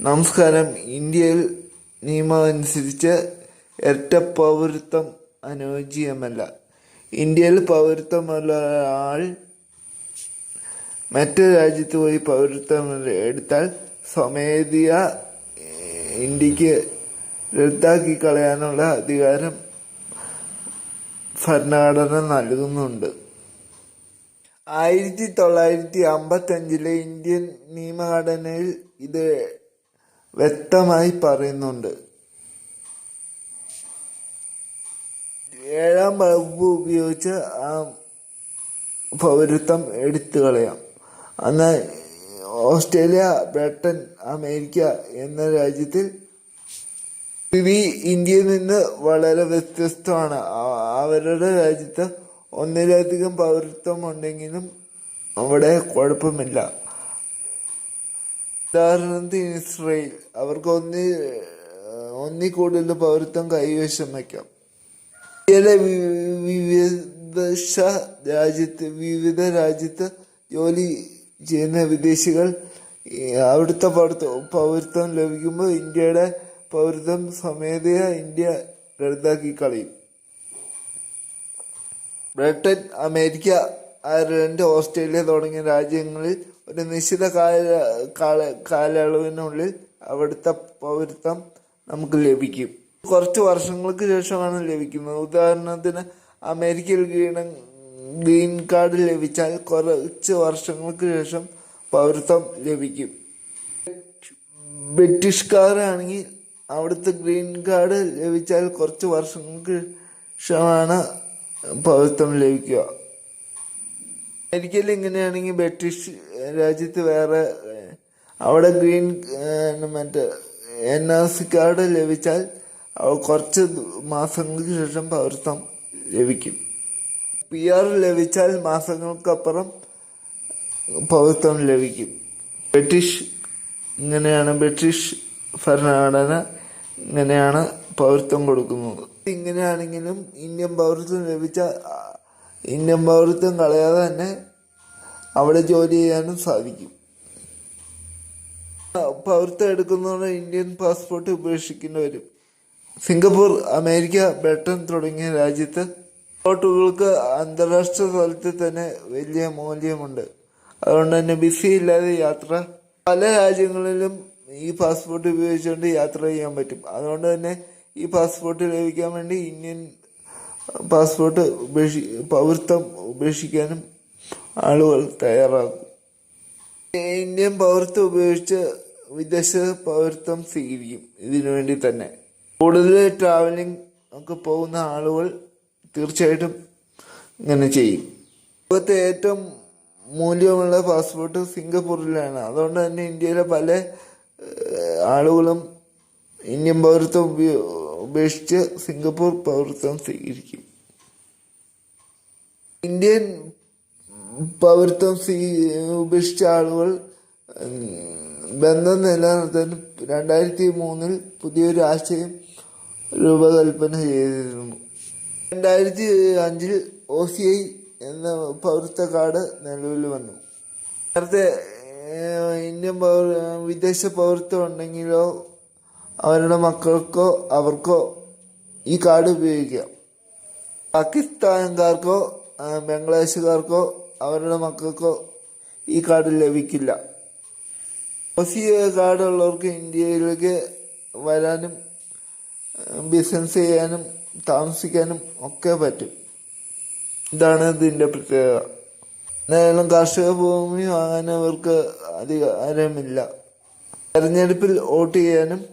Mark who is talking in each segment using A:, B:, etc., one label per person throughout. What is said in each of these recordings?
A: നമസ്കാരം. ഇന്ത്യയിൽ നിയമം അനുസരിച്ച് ഇരട്ട പൗരത്വം അനുയോജ്യമല്ല. ഇന്ത്യയിൽ പൗരത്വമുള്ള ആൾ മറ്റു രാജ്യത്ത് പോയി പൗരത്വം എടുത്താൽ സ്വമേധിയ ഇന്ത്യയ്ക്ക് റദ്ദാക്കി കളയാനുള്ള അധികാരം ഭരണഘടന നൽകുന്നുണ്ട്. ആയിരത്തി തൊള്ളായിരത്തി അമ്പത്തി അഞ്ചിലെ ഇന്ത്യൻ നിയമഘടനയിൽ ഇത് വ്യക്തമായി പറയുന്നുണ്ട്. ഏഴാം വകുപ്പ് ഉപയോഗിച്ച് ആ പൗരത്വം എടുത്തു കളയാം. അന്ന് ഓസ്ട്രേലിയ ബ്രിട്ടൻ അമേരിക്ക എന്ന രാജ്യത്തിൽ സ്ഥിതി ഇന്ത്യയിൽ നിന്ന് വളരെ വ്യത്യസ്തമാണ്. അവരുടെ രാജ്യത്ത് ഒന്നിലധികം പൗരത്വം ഉണ്ടെങ്കിലും അവിടെ കുഴപ്പമില്ല. ഉദാഹരണത്തിന് ഇസ്രയേൽ അവർക്ക് ഒന്നി ഒന്നി കൂടുതൽ പൗരത്വം കൈവശം വയ്ക്കാം. ഇന്ത്യയിലെ വിവിധ രാജ്യത്ത് വിവിധ രാജ്യത്ത് ജോലി ചെയ്യുന്ന വിദേശികൾ അവിടുത്തെ പൗരത്വം ലഭിക്കുമ്പോൾ ഇന്ത്യയുടെ പൗരത്വം സ്വമേധയാ ഇന്ത്യ റദ്ദാക്കി കളയും. ബ്രിട്ടൻ അമേരിക്ക അയർലൻഡ് ഓസ്ട്രേലിയ തുടങ്ങിയ രാജ്യങ്ങളിൽ ഒരു നിശ്ചിത കാല കാല കാലയളവിനുള്ളിൽ അവിടുത്തെ പൗരത്വം നമുക്ക് ലഭിക്കും. കുറച്ച് വർഷങ്ങൾക്ക് ശേഷമാണ് ലഭിക്കുന്നത്. ഉദാഹരണത്തിന് അമേരിക്കയിൽ ഗ്രീൻ ഗ്രീൻ കാർഡ് ലഭിച്ചാൽ കുറച്ച് വർഷങ്ങൾക്ക് ശേഷം പൗരത്വം ലഭിക്കും. ബ്രിട്ടീഷുകാരാണെങ്കിൽ അവിടുത്തെ ഗ്രീൻ കാർഡ് ലഭിച്ചാൽ കുറച്ച് വർഷങ്ങൾക്ക് ശേഷമാണ് പൗരത്വം ലഭിക്കുക. അമേരിക്കയിൽ ഇങ്ങനെയാണെങ്കിൽ ബ്രിട്ടീഷ് രാജ്യത്ത് വേറെ അവിടെ ഗ്രീൻ മറ്റേ എൻ ആർ സി കാർഡ് ലഭിച്ചാൽ കുറച്ച് മാസങ്ങൾക്ക് ശേഷം പൗരത്വം ലഭിക്കും. പി ആർ ലഭിച്ചാൽ മാസങ്ങൾക്കപ്പുറം പൗരത്വം ലഭിക്കും. ബ്രിട്ടീഷ് ഇങ്ങനെയാണ് ബ്രിട്ടീഷ് ഭരണഘടന ഇങ്ങനെയാണ് പൗരത്വം കൊടുക്കുന്നത്. ഇങ്ങനെയാണെങ്കിലും ഇന്ത്യൻ പൗരത്വം ലഭിച്ച പൗരത്വം കളയാതെ തന്നെ അവിടെ ജോലി ചെയ്യാനും സാധിക്കും. പൗരത്വം എടുക്കുന്നതോടെ ഇന്ത്യൻ പാസ്പോർട്ട് ഉപേക്ഷിക്കേണ്ടി വരും. സിംഗപ്പൂർ അമേരിക്ക ബ്രിട്ടൻ തുടങ്ങിയ രാജ്യത്ത് പാസ്പോർട്ടുകൾക്ക് അന്താരാഷ്ട്ര തലത്തിൽ തന്നെ വലിയ മൂല്യമുണ്ട്. അതുകൊണ്ട് തന്നെ ബിസി ഇല്ലാതെ യാത്ര പല രാജ്യങ്ങളിലും ഈ പാസ്പോർട്ട് ഉപയോഗിച്ചുകൊണ്ട് യാത്ര ചെയ്യാൻ പറ്റും. അതുകൊണ്ട് തന്നെ ഈ പാസ്പോർട്ട് ലഭിക്കാൻ വേണ്ടി ഇന്ത്യൻ പാസ്പോർട്ട് ഉപേക്ഷി പൗരത്വം ഉപേക്ഷിക്കാനും ആളുകൾ തയ്യാറാകും. ഇന്ത്യൻ പൗരത്വം ഉപയോഗിച്ച് വിദേശ പൗരത്വം സ്വീകരിക്കും. ഇതിനു വേണ്ടി തന്നെ കൂടുതൽ ട്രാവലിംഗ് ഒക്കെ പോകുന്ന ആളുകൾ തീർച്ചയായിട്ടും ഇങ്ങനെ ചെയ്യും. ലോകത്തെ ഏറ്റവും മൂല്യമുള്ള പാസ്പോർട്ട് സിംഗപ്പൂരിലാണ്. അതുകൊണ്ട് തന്നെ ഇന്ത്യയിലെ പല ആളുകളും ഇന്ത്യൻ പൗരത്വം ഉപയോ- ഉപേക്ഷിച്ച് സിംഗപ്പൂർ പൗരത്വം സ്വീകരിക്കും. ഇന്ത്യൻ പൗരത്വം സ്വീ ഉപേക്ഷിച്ച ആളുകൾ ബന്ധം നിലനിർത്താൻ രണ്ടായിരത്തി മൂന്നിൽ പുതിയൊരു ആശയം രൂപകൽപ്പന ചെയ്തിരുന്നു. രണ്ടായിരത്തി അഞ്ചിൽ ഒ സി ഐ എന്ന പൗരത്വ കാർഡ് നിലവിൽ വന്നു. നേരത്തെ ഇന്ത്യൻ പൗര വിദേശ പൗരത്വം ഉണ്ടെങ്കിലോ അവരുടെ മക്കൾക്കോ അവർക്കോ ഈ കാർഡ് ഉപയോഗിക്കാം പാകിസ്ഥാൻകാർക്കോ ബംഗ്ലാദേശുകാർക്കോ അവരുടെ മക്കൾക്കോ ഈ കാർഡ് ലഭിക്കില്ല. ഒസി കാർഡ് ഉള്ളവർക്ക് ഇന്ത്യയിലേക്ക് വരാനും ബിസിനസ് ചെയ്യാനും താമസിക്കാനും ഒക്കെ പറ്റും. ഇതാണ് ഇതിന്റെ പ്രത്യേകത. എന്തായാലും കാർഷിക ഭൂമി വാങ്ങാൻ അവർക്ക് അധികാരമില്ല. തെരഞ്ഞെടുപ്പിൽ വോട്ട് ചെയ്യാനും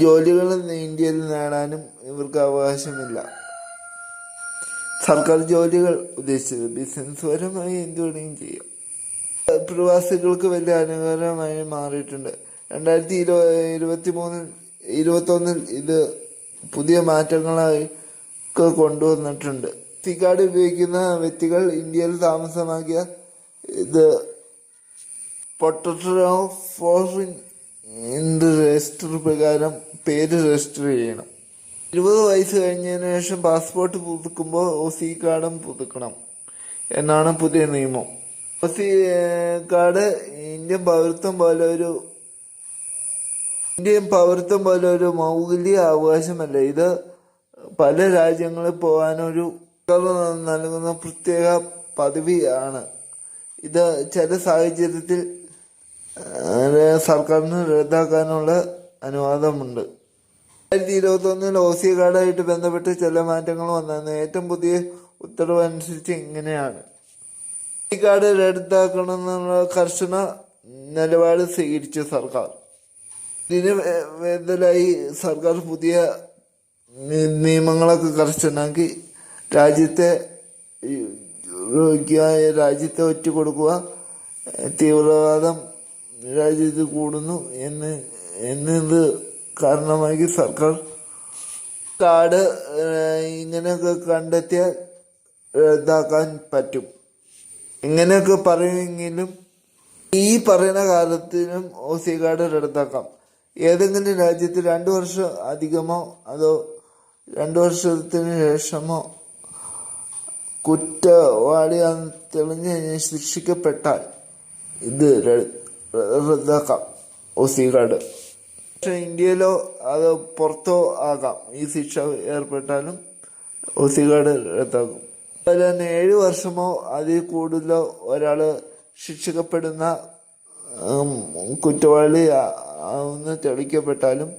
A: ജോലികൾ ഇന്ത്യയിൽ നേടാനും ഇവർക്ക് അവകാശമില്ല. സർക്കാർ ജോലികൾ ഉദ്ദേശിച്ചത് ബിസിനസ് പരമായി എന്ത് ചെയ്യാം. പ്രവാസികൾക്ക് വലിയ അനുകൂലമായി മാറിയിട്ടുണ്ട്. രണ്ടായിരത്തി ഇരുപ ഇരുപത്തി മൂന്നിൽ ഇരുപത്തൊന്നിൽ ഇത് പുതിയ മാറ്റങ്ങളായി കൊണ്ടുവന്നിട്ടുണ്ട്. സി കാർഡ് ഉപയോഗിക്കുന്ന വ്യക്തികൾ ഇന്ത്യയിൽ താമസമാക്കിയ ഇത് പൊട്ടറ്റോ ഫോറിൻ ഇൻഡ് രജിസ്റ്റർ പ്രകാരം പേര് രജിസ്റ്റർ ചെയ്യണം? ഇരുപത് വയസ്സ് കഴിഞ്ഞതിന് ശേഷം പാസ്പോർട്ട് പുതുക്കുമ്പോൾ ഒ സി കാർഡും പുതുക്കണം എന്നാണ് പുതിയ നിയമം. ഒ സി കാർഡ് ഇന്ത്യൻ പൗരത്വം പോലെ ഒരു ഇന്ത്യൻ പൗരത്വം പോലെ ഒരു മൗലിക അവകാശമല്ല. ഇത് പല രാജ്യങ്ങളിൽ പോകാനൊരു നൽകുന്ന പ്രത്യേക പദവിയാണ് ഇത് ചില സാഹചര്യത്തിൽ സർക്കാരിന് റദ്ദാക്കാനുള്ള അനുവാദമുണ്ട്. രണ്ടായിരത്തി ഇരുപത്തി ഒന്നിൽ സി കാർഡായിട്ട് ബന്ധപ്പെട്ട് ചില മാറ്റങ്ങൾ വന്നിരുന്നു ഏറ്റവും പുതിയ ഉത്തരവ് അനുസരിച്ച് ഇങ്ങനെയാണ്. ഈ കാർഡ് റദ്ദാക്കണമെന്നുള്ള കർശന നിലപാട് സ്വീകരിച്ചു സർക്കാർ. ഇതിന് വേദലായി സർക്കാർ പുതിയ നിയമങ്ങളൊക്കെ കർശനാക്കി രാജ്യത്തെ രാജ്യത്തെ ഒറ്റ കൊടുക്കുക തീവ്രവാദം രാജ്യത്ത് കൂടുന്നു എന്ന് എന്നത് കാരണമാക്കി സർക്കാർ കാട് ഇങ്ങനെയൊക്കെ കണ്ടെത്തിയാൽ റദ്ദാക്കാൻ പറ്റും. ഇങ്ങനെയൊക്കെ പറയുമെങ്കിലും ഈ പറയുന്ന കാലത്തിനും ഒ സി കാർഡ് റദ്ദാക്കാം. ഏതെങ്കിലും രാജ്യത്ത് രണ്ടു വർഷം അധികമോ അതോ രണ്ടു വർഷത്തിന് ശേഷമോ കുറ്റവാളിയാണ് തെളിഞ്ഞ് ശിക്ഷിക്കപ്പെട്ടാൽ ഇത് റദ്ദാക്കാം ഒ സി കാർഡ് പക്ഷെ ഇന്ത്യയിലോ അത് പുറത്തോ ആകാം. ഈ ശിക്ഷ ഏർപ്പെട്ടാലും ഒ സി കാർഡ് റദ്ദാക്കും. അതുപോലെ തന്നെ ഏഴ് വർഷമോ അതിൽ കൂടുതലോ ഒരാൾ ശിക്ഷിക്കപ്പെടുന്ന കുറ്റവാളി ഒന്ന് തെളിക്കപ്പെട്ടാലും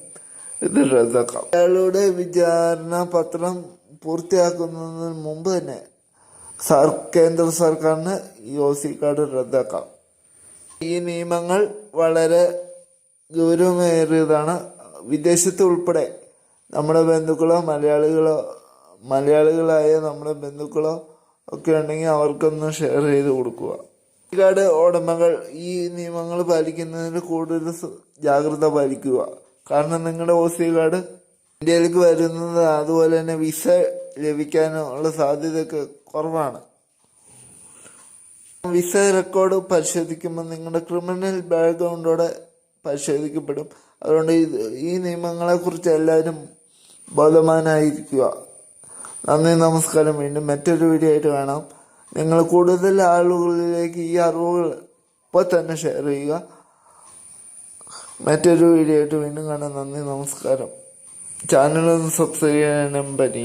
A: ഇത് റദ്ദാക്കാം. അയാളുടെ വിചാരണ പത്രം പൂർത്തിയാക്കുന്നതിന് മുമ്പ് തന്നെ സർ കേന്ദ്ര സർക്കാരിന് ഈ ഒ സി കാർഡ് റദ്ദാക്കാം. ഈ നിയമങ്ങൾ വളരെ ഗൗരവമേറിയതാണ്. വിദേശത്ത് ഉൾപ്പെടെ നമ്മുടെ ബന്ധുക്കളോ മലയാളികളോ മലയാളികളായ നമ്മുടെ ബന്ധുക്കളോ ഒക്കെ ഉണ്ടെങ്കിൽ അവർക്കൊന്ന് ഷെയർ ചെയ്ത് കൊടുക്കുക. കാർഡ് ഉടമകൾ ഈ നിയമങ്ങൾ പാലിക്കുന്നതിന് കൂടുതൽ ജാഗ്രത പാലിക്കുക. കാരണം നിങ്ങളുടെ ഒ സി കാർഡ് ഇന്ത്യയിലേക്ക് വരുന്നത് അതുപോലെ തന്നെ വിസ ലഭിക്കാനുള്ള സാധ്യതയൊക്കെ കുറവാണ്. വിസ റെക്കോർഡ് പരിശോധിക്കുമ്പോൾ നിങ്ങളുടെ ക്രിമിനൽ ബാക്ക്ഗ്രൗണ്ടോടെ പരിശോധിക്കപ്പെടും. അതുകൊണ്ട് ഈ നിയമങ്ങളെക്കുറിച്ച് എല്ലാവരും ബോധവാനായിരിക്കുക. നന്ദി നമസ്കാരം. വീണ്ടും മറ്റൊരു വീഡിയോ ആയിട്ട് കാണാം. നിങ്ങൾ കൂടുതൽ ആളുകളിലേക്ക് ഈ അറിവുകൾ ഇപ്പോൾ തന്നെ ഷെയർ ചെയ്യുക. മറ്റൊരു വീഡിയോ ആയിട്ട് വീണ്ടും കാണാം. നന്ദി നമസ്കാരം. ചാനലൊന്ന് സബ്സ്ക്രൈബ് ചെയ്യാനും പറ്റി